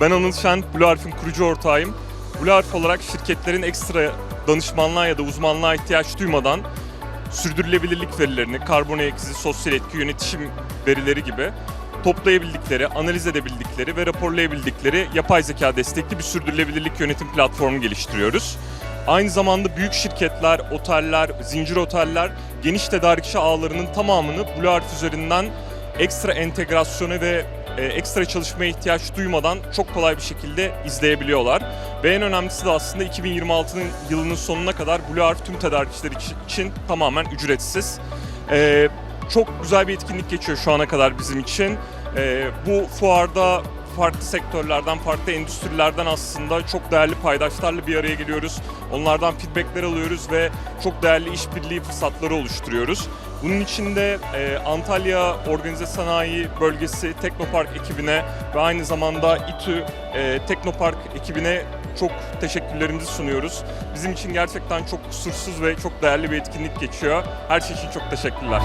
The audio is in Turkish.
Ben Anıl Şen, Blue Harf'in kurucu ortağıyım. Blue Harf olarak şirketlerin ekstra danışmanlığa ya da uzmanlığa ihtiyaç duymadan sürdürülebilirlik verilerini, karbon ayak izi, sosyal etki, yönetişim verileri gibi toplayabildikleri, analiz edebildikleri ve raporlayabildikleri yapay zeka destekli bir sürdürülebilirlik yönetim platformu geliştiriyoruz. Aynı zamanda büyük şirketler, oteller, zincir oteller, geniş tedarikçi ağlarının tamamını Blue Harf üzerinden ekstra entegrasyona ve e, ekstra çalışmaya ihtiyaç duymadan çok kolay bir şekilde izleyebiliyorlar. Ve en önemlisi de aslında 2026'nın yılının sonuna kadar Blue Harf tüm tedarikçiler için tamamen ücretsiz. E, çok güzel bir etkinlik geçiyor şu ana kadar bizim için. E, bu fuarda farklı sektörlerden, farklı endüstrilerden aslında çok değerli paydaşlarla bir araya geliyoruz. Onlardan feedbackler alıyoruz ve çok değerli işbirliği fırsatları oluşturuyoruz. Bunun için de e, Antalya Organize Sanayi Bölgesi Teknopark ekibine ve aynı zamanda İTÜ e, Teknopark ekibine çok teşekkürlerimizi sunuyoruz. Bizim için gerçekten çok kusursuz ve çok değerli bir etkinlik geçiyor. Her şey için çok teşekkürler.